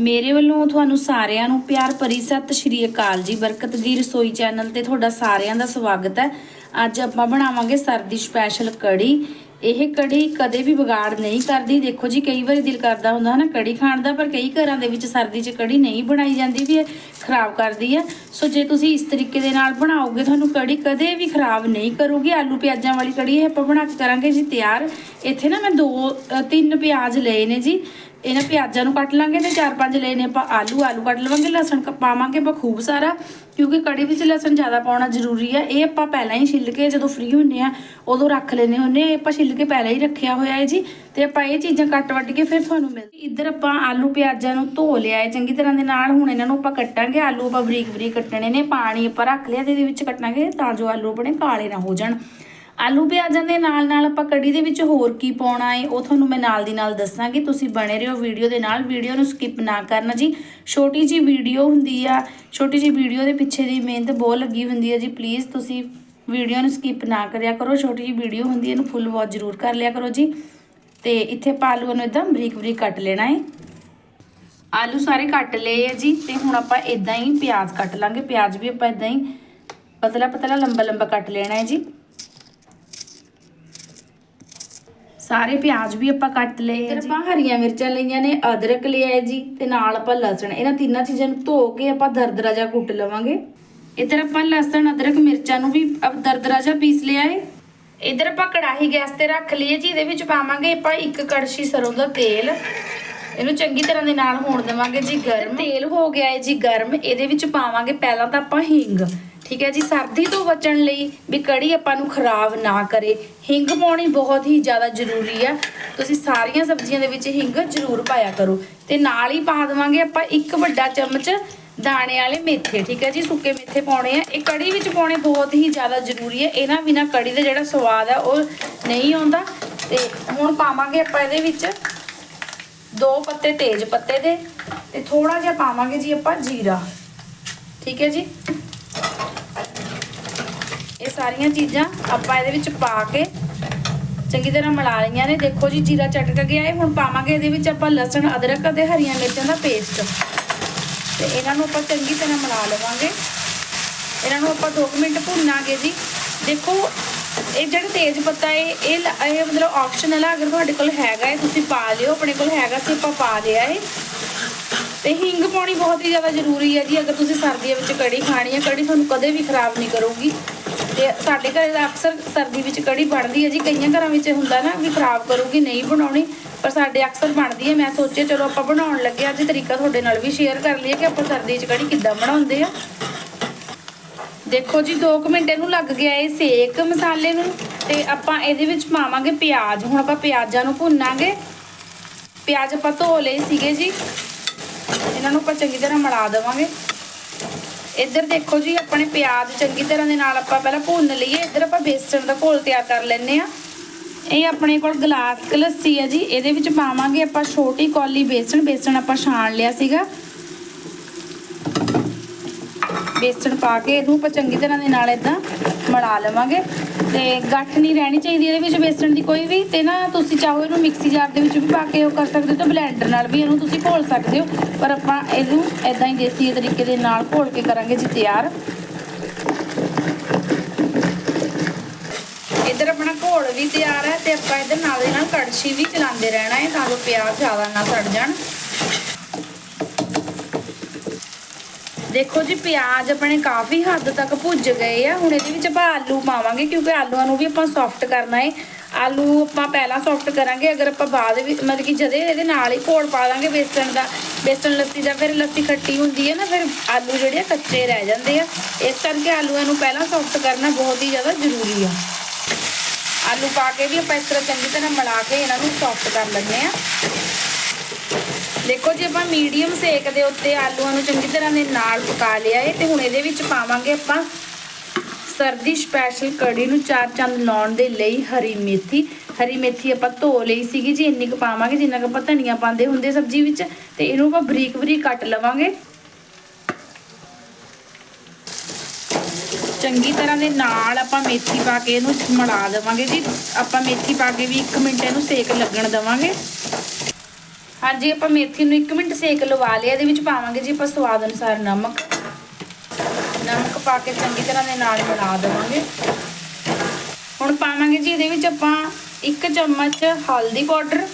ਮੇਰੇ ਵੱਲੋਂ ਤੁਹਾਨੂੰ ਸਾਰਿਆਂ ਨੂੰ ਪਿਆਰ ਭਰੀ ਸਤਿ ਸ਼੍ਰੀ ਅਕਾਲ ਜੀ। ਬਰਕਤ ਦੀ ਰਸੋਈ ਚੈਨਲ ਤੇ ਤੁਹਾਡਾ ਸਾਰਿਆਂ ਦਾ ਸਵਾਗਤ ਹੈ। ਅੱਜ ਆਪਾਂ ਬਣਾਵਾਂਗੇ ਸਰਦੀ ਸਪੈਸ਼ਲ ਕੜੀ। ਇਹ ਕੜੀ ਕਦੇ ਵੀ ਵਿਗਾੜ ਨਹੀਂ ਕਰਦੀ। ਦੇਖੋ ਜੀ, ਕਈ ਵਾਰੀ ਦਿਲ ਕਰਦਾ ਹੁੰਦਾ ਹੈ ਨਾ ਕੜੀ ਖਾਣ ਦਾ, ਪਰ ਕਈ ਘਰਾਂ ਦੇ ਵਿੱਚ ਸਰਦੀ 'ਚ ਕੜੀ ਨਹੀਂ ਬਣਾਈ ਜਾਂਦੀ ਵੀ ਇਹ ਖਰਾਬ ਕਰਦੀ ਹੈ। ਸੋ ਜੇ ਤੁਸੀਂ ਇਸ ਤਰੀਕੇ ਦੇ ਨਾਲ ਬਣਾਓਗੇ, ਤੁਹਾਨੂੰ ਕੜੀ ਕਦੇ ਵੀ ਖਰਾਬ ਨਹੀਂ ਕਰੂਗੀ। ਆਲੂ ਪਿਆਜ਼ਾਂ ਵਾਲੀ ਕੜੀ ਇਹ ਆਪਾਂ ਬਣਾ ਕੇ ਕਰਾਂਗੇ ਜੀ ਤਿਆਰ। ਇੱਥੇ ਨਾ ਮੈਂ ਦੋ ਤਿੰਨ ਪਿਆਜ਼ ਲਏ ਨੇ ਜੀ। ਇਹਨਾਂ ਪਿਆਜ਼ਾਂ ਨੂੰ ਕੱਟ ਲਾਂਗੇ ਤੇ ਚਾਰ ਪੰਜ ਲਏ ਨੇ ਆਪਾਂ ਆਲੂ ਆਲੂ ਕੱਟ ਲਵਾਂਗੇ, ਲਸਣ ਕ- ਪਾਵਾਂਗੇ ਆਪਾਂ ਖੂਬ ਸਾਰਾ, ਕਿਉਂਕਿ ਕੜੀ ਵਿੱਚ ਲਸਣ ਜ਼ਿਆਦਾ ਪਾਉਣਾ ਜ਼ਰੂਰੀ ਹੈ ਇਹ ਆਪਾਂ ਪਹਿਲਾਂ ਹੀ ਛਿੱਲ ਕੇ ਜਦੋਂ ਫ੍ਰੀ ਹੁੰਨੇ ਆ, ਉਦੋਂ ਰੱਖ ਲੈਨੇ ਹੁੰਨੇ ਆ। ਆਪਾਂ ਛਿੱਲ ਕੇ ਪਹਿਲਾਂ ਹੀ ਰੱਖਿਆ ਹੋਇਆ ਹੈ ਜੀ। ਤੇ ਆਪਾਂ ਇਹ ਚੀਜ਼ਾਂ ਕੱਟ ਵੱਟ ਕੇ ਫਿਰ ਤੁਹਾਨੂੰ ਮਿਲ ਇੱਧਰ ਆਪਾਂ ਆਲੂ ਪਿਆਜ਼ਾਂ ਨੂੰ ਧੋ ਲਿਆ ਹੈ। ਚੰਗੀ ਤਰ੍ਹਾਂ ਦੇ ਨਾਲ ਹੁਣ ਇਹਨਾਂ ਨੂੰ ਆਪਾਂ ਕੱਟਾਂਗੇ। ਆਲੂ ਆਪਾਂ ਬਰੀਕ ਬਰੀਕ ਕੱਟਣੇ ਨੇ। ਪਾਣੀ ਆਪਾਂ ਰੱਖ ਲਿਆ ਤੇ ਇਹਦੇ ਵਿੱਚ ਕੱਟਾਂਗੇ ਤਾਂ ਜੋ ਆਲੂ ਆਪਣੇ ਕਾਲੇ ਨਾ ਹੋ ਜਾਣ। ਆਲੂ ਪਿਆਜ਼ਾਂ ਦੇ ਨਾਲ ਨਾਲ ਆਪਾਂ ਕੜੀ ਦੇ ਵਿੱਚ ਹੋਰ ਕੀ ਪਾਉਣਾ ਹੈ ਉਹ ਤੁਹਾਨੂੰ ਮੈਂ ਨਾਲ ਦੀ ਨਾਲ ਦੱਸਾਂਗੀ। ਤੁਸੀਂ ਬਣੇ ਰਹੋ ਵੀਡੀਓ ਦੇ ਨਾਲ। ਵੀਡੀਓ ਨੂੰ ਸਕਿਪ ਨਾ ਕਰਨਾ ਜੀ। ਛੋਟੀ ਜੀ ਵੀਡੀਓ ਹੁੰਦੀ ਆ, ਛੋਟੀ ਜੀ ਵੀਡੀਓ ਦੇ ਪਿੱਛੇ ਦੀ ਮਿਹਨਤ ਬਹੁਤ ਲੱਗੀ ਹੁੰਦੀ ਹੈ ਜੀ ਪਲੀਜ਼ ਤੁਸੀਂ ਵੀਡੀਓ ਨੂੰ ਸਕਿਪ ਨਾ ਕਰਿਆ ਕਰੋ। ਛੋਟੀ ਜੀ ਵੀਡੀਓ ਹੁੰਦੀ ਹੈ ਇਹਨੂੰ ਫੁੱਲ ਵਾਚ ਜ਼ਰੂਰ ਕਰ ਲਿਆ ਕਰੋ ਜੀ। ਤੇ ਇੱਥੇ ਆਪਾਂ ਆਲੂਆਂ ਨੂੰ ਇਦਾਂ ਬਰੀਕ ਬਰੀਕ ਕੱਟ ਲੈਣਾ ਹੈ ਆਲੂ ਸਾਰੇ ਕੱਟ ਲਏ ਆ ਜੀ, ਤੇ ਹੁਣ ਆਪਾਂ ਇਦਾਂ ਹੀ ਪਿਆਜ਼ ਕੱਟ ਲਾਂਗੇ। ਪਿਆਜ਼ ਵੀ ਆਪਾਂ ਇਦਾਂ ਹੀ ਪਤਲਾ ਪਤਲਾ, ਲੰਬਾ ਲੰਬਾ ਕੱਟ ਲੈਣਾ ਹੈ ਜੀ। ਸਾਰੇ ਪਿਆਜ਼ ਵੀ ਆਪਾਂ ਕੱਟ ਲਏ ਆ ਜੀ। ਆਪਾਂ ਹਰੀਆਂ ਮਿਰਚਾਂ ਲਈਆਂ ਨੇ ਅਦਰਕ ਲਿਆ ਹੈ ਜੀ ਤੇ ਨਾਲ ਆਪਾਂ ਲਸਣ ਇਹਨਾਂ ਤਿੰਨਾਂ ਚੀਜ਼ਾਂ ਨੂੰ ਧੋ ਕੇ ਆਪਾਂ ਦਰਦਰਾ ਜਿਹਾ ਕੁੱਟ ਲਵਾਂਗੇ। ਇੱਧਰ ਆਪਾਂ ਲਸਣ ਅਦਰਕ ਮਿਰਚਾਂ ਨੂੰ ਵੀ ਅਬ ਦਰਦਰਾ ਜਿਹਾ ਪੀਸ ਲਿਆ ਹੈ। ਇੱਧਰ ਆਪਾਂ ਕੜਾਹੀ ਗੈਸ ਤੇ ਰੱਖ ਲਈ ਹੈ ਜੀ ਇਹਦੇ ਵਿੱਚ ਪਾਵਾਂਗੇ ਆਪਾਂ ਇੱਕ ਕੜਛੀ ਸਰੋਂ ਦਾ ਤੇਲ। ਇਹਨੂੰ ਚੰਗੀ ਤਰ੍ਹਾਂ ਦੇ ਨਾਲ ਹੋਣ ਦੇਵਾਂਗੇ ਜੀ ਗਰਮ। ਤੇਲ ਹੋ ਗਿਆ ਹੈ ਜੀ ਗਰਮ ਇਹਦੇ ਵਿੱਚ ਪਾਵਾਂਗੇ ਪਹਿਲਾਂ ਤਾਂ ਆਪਾਂ ਹਿੰਗ। ਠੀਕ ਹੈ ਜੀ, ਸਰਦੀ ਤੋਂ ਬਚਣ ਲਈ ਵੀ ਕੜੀ ਆਪਾਂ ਨੂੰ ਖਰਾਬ ਨਾ ਕਰੇ। ਹਿੰਗ ਪਾਉਣੀ ਬਹੁਤ ਹੀ ਜ਼ਿਆਦਾ ਜ਼ਰੂਰੀ ਆ। ਤੁਸੀਂ ਸਾਰੀਆਂ ਸਬਜ਼ੀਆਂ ਦੇ ਵਿੱਚ ਹਿੰਗ ਜ਼ਰੂਰ ਪਾਇਆ ਕਰੋ। ਤੇ ਨਾਲ ਹੀ ਪਾ ਦੇਵਾਂਗੇ ਆਪਾਂ ਇੱਕ ਵੱਡਾ ਚਮਚ ਦਾਣੇ ਵਾਲੇ ਮੇਥੇ, ਠੀਕ ਹੈ ਜੀ, ਸੁੱਕੇ ਮੇਥੇ ਪਾਉਣੇ ਆ। ਇਹ ਕੜੀ ਵਿੱਚ ਪਾਉਣੇ ਬਹੁਤ ਹੀ ਜ਼ਿਆਦਾ ਜ਼ਰੂਰੀ ਹੈ ਇਹਨਾਂ ਬਿਨਾ ਕੜੀ ਦਾ ਜਿਹੜਾ ਸਵਾਦ ਆ, ਉਹ ਨਹੀਂ ਆਉਂਦਾ। ਤੇ ਹੁਣ ਪਾਵਾਂਗੇ ਆਪਾਂ ਇਹਦੇ ਵਿੱਚ ਦੋ ਪੱਤੇ ਤੇਜ ਪੱਤੇ ਦੇ। ਤੇ ਥੋੜਾ ਜਿਹਾ ਪਾਵਾਂਗੇ ਜੀ ਆਪਾਂ ਜੀਰਾ। ਠੀਕ ਹੈ ਜੀ? ਇਹ ਸਾਰੀਆਂ ਚੀਜ਼ਾਂ ਆਪਾਂ ਇਹਦੇ ਵਿੱਚ ਪਾ ਕੇ ਚੰਗੀ ਤਰ੍ਹਾਂ ਮਿਲਾ ਲਈਆਂ ਨੇ। ਦੇਖੋ ਜੀ, ਜੀਰਾ ਚਟਕ ਗਿਆ ਹੈ ਹੁਣ ਪਾਵਾਂਗੇ ਇਹਦੇ ਵਿੱਚ ਆਪਾਂ ਲਸਣ, ਅਦਰਕ ਅਤੇ ਹਰੀਆਂ ਮਿਰਚਾਂ ਦਾ ਪੇਸਟ ਤੇ ਇਹਨਾਂ ਨੂੰ ਆਪਾਂ ਚੰਗੀ ਤਰ੍ਹਾਂ ਮਿਲਾ ਲਵਾਂਗੇ। ਇਹਨਾਂ ਨੂੰ ਆਪਾਂ 2 ਮਿੰਟ ਭੁੰਨਾਂਗੇ ਜੀ। ਦੇਖੋ, ਇਹ ਜਿਹੜਾ ਤੇਜ ਪੱਤਾ ਹੈ ਇਹ ਇਹ ਮਤਲਬ ਆਪਸ਼ਨਲ ਆ। ਅਗਰ ਤੁਹਾਡੇ ਕੋਲ ਹੈਗਾ ਹੈ ਤੁਸੀਂ ਪਾ ਲਿਓ। ਆਪਣੇ ਕੋਲ ਹੈਗਾ ਸੀ, ਆਪਾਂ ਪਾ ਲਿਆ ਹੈ ਤੇ ਹਿੰਗ ਪਾਉਣੀ ਬਹੁਤ ਹੀ ਜ਼ਿਆਦਾ ਜ਼ਰੂਰੀ ਹੈ ਜੀ। ਅਗਰ ਤੁਸੀਂ ਸਰਦੀਆਂ ਵਿੱਚ ਕੜੀ ਖਾਣੀ ਹੈ, ਕੜੀ ਤੁਹਾਨੂੰ ਕਦੇ ਵੀ ਖਰਾਬ ਨਹੀਂ ਕਰੂਗੀ। ਤੇ ਸਾਡੇ ਘਰੇ ਦਾ ਅਕਸਰ ਸਰਦੀ ਵਿੱਚ ਕੜੀ ਬਣਦੀ ਹੈ ਜੀ। ਕਈਆਂ ਘਰਾਂ ਵਿੱਚ ਹੁੰਦਾ ਨਾ ਵੀ ਖਰਾਬ ਕਰੂਗੀ, ਨਹੀਂ ਬਣਾਉਣੀ, ਪਰ ਸਾਡੇ ਅਕਸਰ ਬਣਦੀ ਹੈ। ਮੈਂ ਸੋਚਿਆ, ਚਲੋ ਆਪਾਂ ਬਣਾਉਣ ਲੱਗੇ ਅੱਜ ਤਰੀਕਾ ਤੁਹਾਡੇ ਨਾਲ ਵੀ ਸ਼ੇਅਰ ਕਰ ਲਈਏ ਕਿ ਆਪਾਂ ਸਰਦੀ 'ਚ ਕੜੀ ਕਿੱਦਾਂ ਬਣਾਉਂਦੇ ਆ ਦੇਖੋ ਜੀ 2 ਮਿੰਟ ਇਹਨੂੰ ਲੱਗ ਗਿਆ ਇਹ ਸੇਕ ਮਸਾਲੇ ਨੂੰ। ਤੇ ਆਪਾਂ ਇਹਦੇ ਵਿੱਚ ਪਾਵਾਂਗੇ ਪਿਆਜ਼। ਹੁਣ ਆਪਾਂ ਪਿਆਜ਼ਾਂ ਨੂੰ ਭੁੰਨਾਂਗੇ। ਪਿਆਜ਼ ਆਪਾਂ ਧੋ ਲਏ ਸੀਗੇ ਜੀ। ਇਹਨਾਂ ਨੂੰ ਆਪਾਂ ਚੰਗੀ ਤਰ੍ਹਾਂ ਮਿਲਾ ਦੇਵਾਂਗੇ। ਇੱਧਰ ਦੇਖੋ ਜੀ, ਆਪਣੇ ਪਿਆਜ਼ ਚੰਗੀ ਤਰ੍ਹਾਂ ਦੇ ਨਾਲ ਆਪਾਂ ਪਹਿਲਾਂ ਭੁੰਨ ਲਈਏ। ਇੱਧਰ ਆਪਾਂ ਬੇਸਣ ਦਾ ਘੋਲ ਤਿਆਰ ਕਰ ਲੈਨੇ ਆ ਇਹ ਆਪਣੇ ਕੋਲ ਗਲਾਸ ਲੱਸੀ ਹੈ ਜੀ। ਇਹਦੇ ਵਿੱਚ ਪਾਵਾਂਗੇ ਆਪਾਂ ਛੋਟੀ ਕੌਲੀ ਬੇਸਣ। ਬੇਸਣ ਆਪਾਂ ਛਾਣ ਲਿਆ ਸੀਗਾ। ਬੇਸਣ ਪਾ ਕੇ ਇਹਨੂੰ ਆਪਾਂ ਚੰਗੀ ਤਰ੍ਹਾਂ ਦੇ ਨਾਲ ਇਦਾਂ ਮਲਾ ਲਵਾਂਗੇ। ਤੇ ਗੱਠ ਨਹੀਂ ਰਹਿਣੀ ਚਾਹੀਦੀ ਇਹਦੇ ਵਿੱਚ ਬੇਸਣ ਦੀ ਕੋਈ ਵੀ ਤੇ ਨਾ ਤੁਸੀਂ ਚਾਹੋ ਇਹਨੂੰ ਮਿਕਸੀ ਜਾਰ ਦੇ ਵਿੱਚ ਵੀ ਪਾ ਕੇ ਉਹ ਕਰ ਸਕਦੇ ਹੋ ਤੇ ਬਲੈਂਡਰ ਨਾਲ ਵੀ ਇਹਨੂੰ ਤੁਸੀਂ ਘੋਲ ਸਕਦੇ ਹੋ, ਪਰ ਆਪਾਂ ਇਹਨੂੰ ਇਦਾਂ ਹੀ ਦੇਸੀ ਤਰੀਕੇ ਦੇ ਨਾਲ ਘੋਲ ਕੇ ਕਰਾਂਗੇ ਜੀ ਤਿਆਰ। ਇੱਧਰ ਆਪਣਾ ਘੋਲ ਵੀ ਤਿਆਰ ਹੈ ਤੇ ਆਪਾਂ ਇਹਦੇ ਨਾਲ ਦੇ ਨਾਲ ਕੜਛੀ ਵੀ ਚਲਾਉਂਦੇ ਰਹਿਣਾ ਹੈ ਤਾਂ ਜੋ ਪਿਆਜ਼ ਜ਼ਿਆਦਾ ਨਾ ਸੜ ਜਾਣ। ਦੇਖੋ ਜੀ, ਪਿਆਜ਼ ਆਪਣੇ ਕਾਫੀ ਹੱਦ ਤੱਕ ਭੁੱਜ ਗਏ ਆ। ਹੁਣ ਇਹਦੇ ਵਿੱਚ ਆਪਾਂ ਆਲੂ ਪਾਵਾਂਗੇ, ਕਿਉਂਕਿ ਆਲੂਆਂ ਨੂੰ ਵੀ ਆਪਾਂ ਸੌਫਟ ਕਰਨਾ ਹੈ ਆਲੂ ਆਪਾਂ ਪਹਿਲਾਂ ਸੌਫਟ ਕਰਾਂਗੇ, ਅਗਰ ਆਪਾਂ ਬਾਅਦ ਵਿੱਚ ਮਤਲਬ ਕਿ ਜਦੇ ਇਹਦੇ ਨਾਲ ਹੀ ਘੋਲ ਪਾ ਦਾਂਗੇ ਬੇਸਣ ਦਾ, ਬੇਸਣ ਲੱਸੀ ਦਾ, ਫਿਰ ਲੱਸੀ ਖੱਟੀ ਹੁੰਦੀ ਹੈ ਨਾ, ਫਿਰ ਆਲੂ ਜਿਹੜੇ ਆ ਕੱਚੇ ਰਹਿ ਜਾਂਦੇ ਆ। ਇਸ ਕਰਕੇ ਆਲੂਆਂ ਨੂੰ ਪਹਿਲਾਂ ਸੌਫਟ ਕਰਨਾ ਬਹੁਤ ਹੀ ਜ਼ਿਆਦਾ ਜ਼ਰੂਰੀ ਆ। ਆਲੂ ਪਾ ਕੇ ਵੀ ਆਪਾਂ ਇਸ ਤਰ੍ਹਾਂ ਚੰਗੀ ਤਰ੍ਹਾਂ ਮਿਲਾ ਕੇ ਇਹਨਾਂ ਨੂੰ ਸੌਫਟ ਕਰ ਲੈਂਦੇ ਆ। ਦੇਖੋ ਜੀ, ਆਪਾਂ ਮੀਡੀਅਮ ਸੇਕ ਦੇ ਉੱਤੇ ਆਲੂਆਂ ਨੂੰ ਚੰਗੀ ਤਰ੍ਹਾਂ ਦੇ ਨਾਲ ਪਕਾ ਲਿਆ ਏ ਤੇ ਹੁਣ ਇਹਦੇ ਵਿੱਚ ਪਾਵਾਂਗੇ ਆਪਾਂ ਸਰਦੀ ਸਪੈਸ਼ਲ ਕੜੀ ਨੂੰ ਚਾਰ ਚੰਦ ਲਾਉਣ ਦੇ ਲਈ ਹਰੀ ਮੇਥੀ। ਹਰੀ ਮੇਥੀ ਆਪਾਂ ਧੋ ਲਈ ਸੀਗੀ ਜੀ, ਇੰਨੀ ਕੁ ਪਾਵਾਂਗੇ ਜਿੰਨਾ ਕੁ ਆਪਾਂ ਧਨੀਆ ਪਾਉਂਦੇ ਹੁੰਦੇ ਸਬਜ਼ੀ ਵਿੱਚ ਤੇ ਇਹਨੂੰ ਆਪਾਂ ਬਰੀਕ ਬਰੀਕ ਕੱਟ ਲਵਾਂਗੇ। ਚੰਗੀ ਤਰ੍ਹਾਂ ਦੇ ਨਾਲ ਆਪਾਂ ਮੇਥੀ ਪਾ ਕੇ ਇਹਨੂੰ ਮੜਾ ਦੇਵਾਂਗੇ ਜੀ। ਆਪਾਂ ਮੇਥੀ ਪਾ ਕੇ ਵੀ 1 ਮਿੰਟ ਇਹਨੂੰ ਸੇਕ ਲੱਗਣ ਦੇਵਾਂਗੇ। ਹਾਂਜੀ, ਆਪਾਂ ਮੇਥੀ ਨੂੰ 1 ਮਿੰਟ ਸੇਕ ਲਵਾ ਲਿਆ ਇਹਦੇ ਵਿੱਚ ਪਾਵਾਂਗੇ ਜੀ ਆਪਾਂ ਸਵਾਦ ਅਨੁਸਾਰ ਨਮਕ। ਨਮਕ ਪਾ ਕੇ ਚੰਗੀ ਤਰ੍ਹਾਂ ਦੇ ਨਾਲ ਮਿਲਾ ਦੇਵਾਂਗੇ। ਹੁਣ ਪਾਵਾਂਗੇ ਜੀ ਇਹਦੇ ਵਿੱਚ ਆਪਾਂ 1 ਚਮਚ ਹਲਦੀ ਪਾਊਡਰ।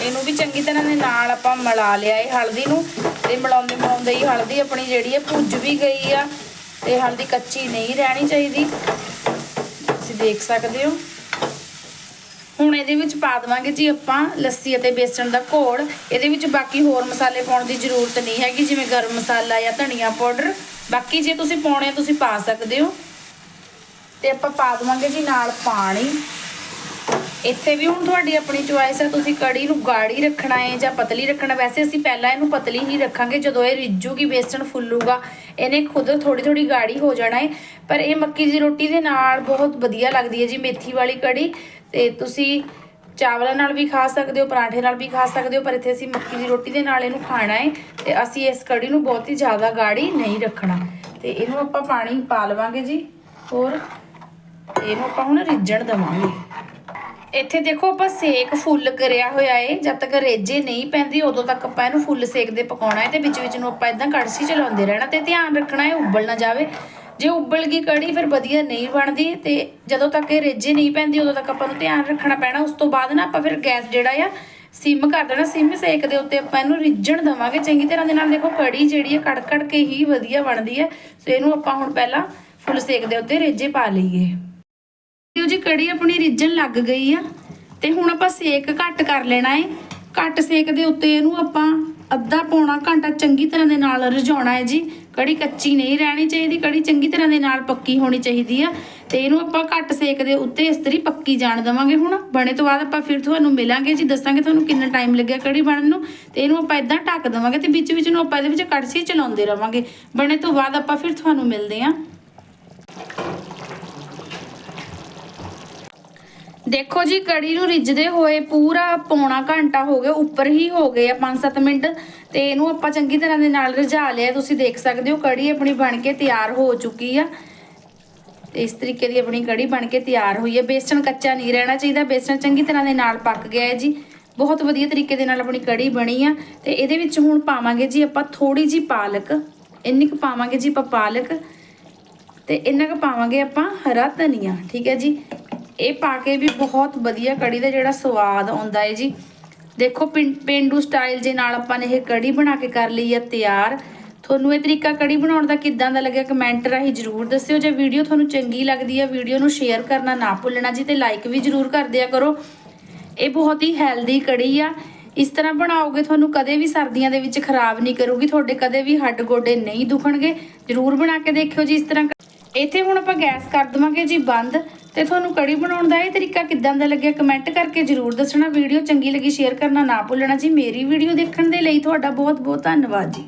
ਇਹਨੂੰ ਵੀ ਚੰਗੀ ਤਰ੍ਹਾਂ ਦੇ ਨਾਲ ਆਪਾਂ ਮਿਲਾ ਲਿਆ ਇਹ ਹਲਦੀ ਨੂੰ। ਤੇ ਮਿਲਾਉਂਦੇ ਮਿਲਾਉਂਦੇ ਹੀ ਹਲਦੀ ਆਪਣੀ ਜਿਹੜੀ ਹੈ ਭੁੱਜ ਵੀ ਗਈ ਆ। ਤੇ ਹਲਦੀ ਕੱਚੀ ਨਹੀਂ ਰਹਿਣੀ ਚਾਹੀਦੀ। ਤੁਸੀਂ ਦੇਖ ਸਕਦੇ ਹੋ। ਹੁਣ ਇਹਦੇ ਵਿੱਚ ਪਾ ਦੇਵਾਂਗੇ ਜੀ ਆਪਾਂ ਲੱਸੀ ਅਤੇ ਬੇਸਣ ਦਾ ਘੋੜ ਇਹਦੇ ਵਿੱਚ ਬਾਕੀ ਹੋਰ ਮਸਾਲੇ ਪਾਉਣ ਦੀ ਜ਼ਰੂਰਤ ਨਹੀਂ ਹੈਗੀ, ਜਿਵੇਂ ਗਰਮ ਮਸਾਲਾ ਜਾਂ ਧਨੀਆ ਪਾਊਡਰ। ਬਾਕੀ ਜੇ ਤੁਸੀਂ ਪਾਉਣੇ ਤੁਸੀਂ ਪਾ ਸਕਦੇ ਹੋ। ਤੇ ਆਪਾਂ ਪਾ ਦੇਵਾਂਗੇ ਜੀ ਨਾਲ ਪਾਣੀ। ਇੱਥੇ ਵੀ ਹੁਣ ਤੁਹਾਡੀ ਆਪਣੀ ਚੁਆਇਸ ਹੈ ਤੁਸੀਂ ਕੜੀ ਨੂੰ ਗਾੜੀ ਰੱਖਣਾ ਹੈ ਜਾਂ ਪਤਲੀ ਰੱਖਣਾ। ਵੈਸੇ ਅਸੀਂ ਪਹਿਲਾਂ ਇਹਨੂੰ ਪਤਲੀ ਹੀ ਰੱਖਾਂਗੇ, ਜਦੋਂ ਇਹ ਰਿੱਝੂਗੀ, ਬੇਸਣ ਫੁੱਲੂਗਾ, ਇਹਨੇ ਖੁਦ ਥੋੜੀ ਥੋੜੀ ਗਾੜੀ ਹੋ ਜਾਣਾ ਹੈ ਪਰ ਇਹ ਮੱਕੀ ਦੀ ਰੋਟੀ ਦੇ ਨਾਲ ਬਹੁਤ ਵਧੀਆ ਲੱਗਦੀ ਹੈ ਜੀ, ਮੇਥੀ ਵਾਲੀ ਕੜੀ। ਤੇ ਤੁਸੀਂ ਚਾਵਲਾਂ ਨਾਲ ਵੀ ਖਾ ਸਕਦੇ ਹੋ, ਪਰਾਂਠੇ ਨਾਲ ਵੀ ਖਾ ਸਕਦੇ ਹੋ, ਪਰ ਇੱਥੇ ਅਸੀਂ ਮੱਕੀ ਦੀ ਰੋਟੀ ਦੇ ਨਾਲ ਇਹਨੂੰ ਖਾਣਾ ਹੈ ਤੇ ਅਸੀਂ ਇਸ ਕੜੀ ਨੂੰ ਬਹੁਤ ਹੀ ਜ਼ਿਆਦਾ ਗਾੜੀ ਨਹੀਂ ਰੱਖਣਾ। ਤੇ ਇਹਨੂੰ ਆਪਾਂ ਪਾਣੀ ਪਾ ਲਵਾਂਗੇ ਜੀ, ਹੋਰ ਤੇ ਇਹਨੂੰ ਆਪਾਂ ਹੁਣ ਰਿੱਝਣ ਦੇਵਾਂਗੇ। ਇੱਥੇ ਦੇਖੋ ਆਪਾਂ ਸੇਕ ਫੁੱਲ ਕਰਿਆ ਹੋਇਆ ਏ, ਜਦ ਤੱਕ ਰੇਜੇ ਨਹੀਂ ਪੈਂਦੀ ਉਦੋਂ ਤੱਕ ਆਪਾਂ ਇਹਨੂੰ ਫੁੱਲ ਸੇਕ ਦੇ ਪਕਾਉਣਾ ਹੈ ਤੇ ਵਿੱਚ ਵਿੱਚ ਨੂੰ ਆਪਾਂ ਇਦਾਂ ਕੜਛੀ ਚਲਾਉਂਦੇ ਰਹਿਣਾ ਤੇ ਧਿਆਨ ਰੱਖਣਾ ਹੈ, ਉਬਲ ਨਾ ਜਾਵੇ। ਜੇ ਉਬਲ ਗਈ ਕੜੀ ਫਿਰ ਵਧੀਆ ਨਹੀਂ ਬਣਦੀ ਤੇ ਜਦੋਂ ਤੱਕ ਇਹ ਰੇਜੇ ਨਹੀਂ ਪੈਂਦੀ, ਉਦੋਂ ਤੱਕ ਆਪਾਂ ਨੂੰ ਧਿਆਨ ਰੱਖਣਾ ਪੈਣਾ। ਉਸ ਤੋਂ ਬਾਅਦ ਨਾ ਆਪਾਂ ਫਿਰ ਗੈਸ ਜਿਹੜਾ ਆ, ਸਿਮ ਕਰ ਦੇਣਾ। ਸਿਮ ਸੇਕ ਦੇ ਉੱਤੇ ਆਪਾਂ ਇਹਨੂੰ ਰਿੱਝਣ ਦੇਵਾਂਗੇ। ਚੰਗੀ ਤਰ੍ਹਾਂ ਦੇ ਨਾਲ ਦੇਖੋ ਕੜੀ ਜਿਹੜੀ ਹੈ ਕੜ ਕੜ ਕੇ ਹੀ ਵਧੀਆ ਬਣਦੀ ਹੈ ਸੋ ਇਹਨੂੰ ਆਪਾਂ ਹੁਣ ਪਹਿਲਾਂ ਫੁੱਲ ਸੇਕ ਦੇ ਉੱਤੇ ਰੇਜੇ ਪਾ ਲਈਏ। ਜੀ, ਕੜੀ ਆਪਣੀ ਰਿੱਝਣ ਲੱਗ ਗਈ ਆ। ਤੇ ਹੁਣ ਆਪਾਂ ਸੇਕ ਘੱਟ ਕਰ ਲੈਣਾ ਏ। ਘੱਟ ਸੇਕ ਦੇ ਉੱਤੇ ਇਹਨੂੰ ਆਪਾਂ ਅੱਧਾ ਪੌਣਾ ਘੰਟਾ ਚੰਗੀ ਤਰ੍ਹਾਂ ਦੇ ਨਾਲ ਰਝਾਉਣਾ ਹੈ ਜੀ। ਕੜੀ ਕੱਚੀ ਨਹੀਂ ਰਹਿਣੀ ਚਾਹੀਦੀ, ਕੜੀ ਚੰਗੀ ਤਰ੍ਹਾਂ ਦੇ ਨਾਲ ਪੱਕੀ ਹੋਣੀ ਚਾਹੀਦੀ ਆ। ਤੇ ਇਹਨੂੰ ਆਪਾਂ ਘੱਟ ਸੇਕ ਦੇ ਉੱਤੇ ਇਸ ਤਰੀ ਪੱਕੀ ਜਾਣ ਦੇਵਾਂਗੇ ਹੁਣ। ਬਣੇ ਤੋਂ ਬਾਅਦ ਆਪਾਂ ਫਿਰ ਤੁਹਾਨੂੰ ਮਿਲਾਂਗੇ ਜੀ, ਦੱਸਾਂਗੇ ਤੁਹਾਨੂੰ ਕਿੰਨਾ ਟਾਈਮ ਲੱਗਿਆ ਕੜੀ ਬਣਨ ਨੂੰ। ਤੇ ਇਹਨੂੰ ਆਪਾਂ ਇਦਾਂ ਢੱਕ ਦੇਵਾਂਗੇ ਤੇ ਵਿੱਚ ਵਿੱਚ ਨੂੰ ਆਪਾਂ ਇਹਦੇ ਵਿੱਚ ਕੜਛੀ ਚਲਾਉਂਦੇ ਰਵਾਂਗੇ। ਬਣੇ ਤੋਂ ਬਾਅਦ ਆਪਾਂ ਫਿਰ ਤੁਹਾਨੂੰ ਮਿਲਦੇ ਆਂ ਦੇਖੋ ਜੀ, ਕੜੀ ਨੂੰ ਰਿੱਝਦੇ ਹੋਏ ਪੂਰਾ ਪੌਣਾ ਘੰਟਾ ਹੋ ਗਿਆ, ਉੱਪਰ ਹੀ ਹੋ ਗਏ ਆ 5-7 ਮਿੰਟ, ਤੇ ਇਹਨੂੰ ਆਪਾਂ ਚੰਗੀ ਤਰ੍ਹਾਂ ਦੇ ਨਾਲ ਰਿਝਾ ਲਿਆ। ਤੁਸੀਂ ਦੇਖ ਸਕਦੇ ਹੋ, ਕੜੀ ਆਪਣੀ ਬਣ ਕੇ ਤਿਆਰ ਹੋ ਚੁੱਕੀ ਆ। ਤੇ ਇਸ ਤਰੀਕੇ ਦੀ ਆਪਣੀ ਕੜੀ ਬਣ ਕੇ ਤਿਆਰ ਹੋਈ ਹੈ ਬੇਸਣ ਕੱਚਾ ਨਹੀਂ ਰਹਿਣਾ ਚਾਹੀਦਾ, ਬੇਸਣ ਚੰਗੀ ਤਰ੍ਹਾਂ ਦੇ ਨਾਲ ਪੱਕ ਗਿਆ ਹੈ ਜੀ। ਬਹੁਤ ਵਧੀਆ ਤਰੀਕੇ ਦੇ ਨਾਲ ਆਪਣੀ ਕੜੀ ਬਣੀ ਆ। ਤੇ ਇਹਦੇ ਵਿੱਚ ਹੁਣ ਪਾਵਾਂਗੇ ਜੀ ਆਪਾਂ ਥੋੜੀ ਜੀ ਪਾਲਕ, ਇੰਨੀ ਕੁ ਪਾਵਾਂਗੇ ਜੀ ਆਪਾਂ ਪਾਲਕ, ਤੇ ਇੰਨਾ ਕੁ ਪਾਵਾਂਗੇ ਆਪਾਂ ਹਰਾ ਧਨੀਆ, ਠੀਕ ਹੈ ਜੀ। ਇਹ ਪਾ ਕੇ ਵੀ ਬਹੁਤ ਵਧੀਆ ਕੜੀ ਦਾ ਜਿਹੜਾ ਸਵਾਦ ਆਉਂਦਾ ਹੈ ਜੀ। ਦੇਖੋ ਪਿੰ- ਪੇਂਡੂ ਸਟਾਈਲ ਦੇ ਨਾਲ ਆਪਾਂ ਨੇ ਇਹ ਕੜੀ ਬਣਾ ਕੇ ਕਰ ਲਈ ਹੈ ਤਿਆਰ। ਤੁਹਾਨੂੰ ਇਹ ਤਰੀਕਾ ਕੜੀ ਬਣਾਉਣ ਦਾ ਕਿੱਦਾਂ ਦਾ ਲੱਗਿਆ ਕਮੈਂਟ ਰਾਹੀਂ ਜਰੂਰ ਦੱਸਿਓ। ਜੇ ਵੀਡੀਓ ਤੁਹਾਨੂੰ ਚੰਗੀ ਲੱਗਦੀ ਹੈ ਵੀਡੀਓ ਨੂੰ ਸ਼ੇਅਰ ਕਰਨਾ ਨਾ ਭੁੱਲਣਾ ਜੀ ਤੇ ਲਾਈਕ ਵੀ ਜਰੂਰ ਕਰ ਦਿਆ ਕਰੋ। ਇਹ ਬਹੁਤ ਹੀ ਹੈਲਦੀ ਕੜੀ ਆ। ਇਸ ਤਰ੍ਹਾਂ ਬਣਾਓਗੇ ਤੁਹਾਨੂੰ ਕਦੇ ਵੀ ਸਰਦੀਆਂ ਦੇ ਵਿੱਚ ਖਰਾਬ ਨਹੀਂ ਕਰੂਗੀ, ਤੁਹਾਡੇ ਕਦੇ ਵੀ ਹੱਡ ਗੋਡੇ ਨਹੀਂ ਦੁਖਣਗੇ। ਜਰੂਰ ਬਣਾ ਕੇ ਦੇਖਿਓ ਜੀ ਇਸ ਤਰ੍ਹਾਂ ਇੱਥੇ ਹੁਣ ਆਪਾਂ ਗੈਸ ਕਰ ਦਵਾਂਗੇ ਜੀ ਬੰਦ। ਤੇ ਤੁਹਾਨੂੰ ਕੜੀ ਬਣਾਉਣ ਦਾ ਇਹ ਤਰੀਕਾ ਕਿੱਦਾਂ ਦਾ ਲੱਗਿਆ? ਕਮੈਂਟ ਕਰਕੇ ਜਰੂਰ ਦੱਸਣਾ। ਵੀਡੀਓ ਚੰਗੀ ਲੱਗੀ ਸ਼ੇਅਰ ਕਰਨਾ ਨਾ ਭੁੱਲਣਾ ਜੀ। ਮੇਰੀ ਵੀਡੀਓ ਦੇਖਣ ਦੇ ਲਈ ਤੁਹਾਡਾ ਬਹੁਤ ਬਹੁਤ ਧੰਨਵਾਦ ਜੀ।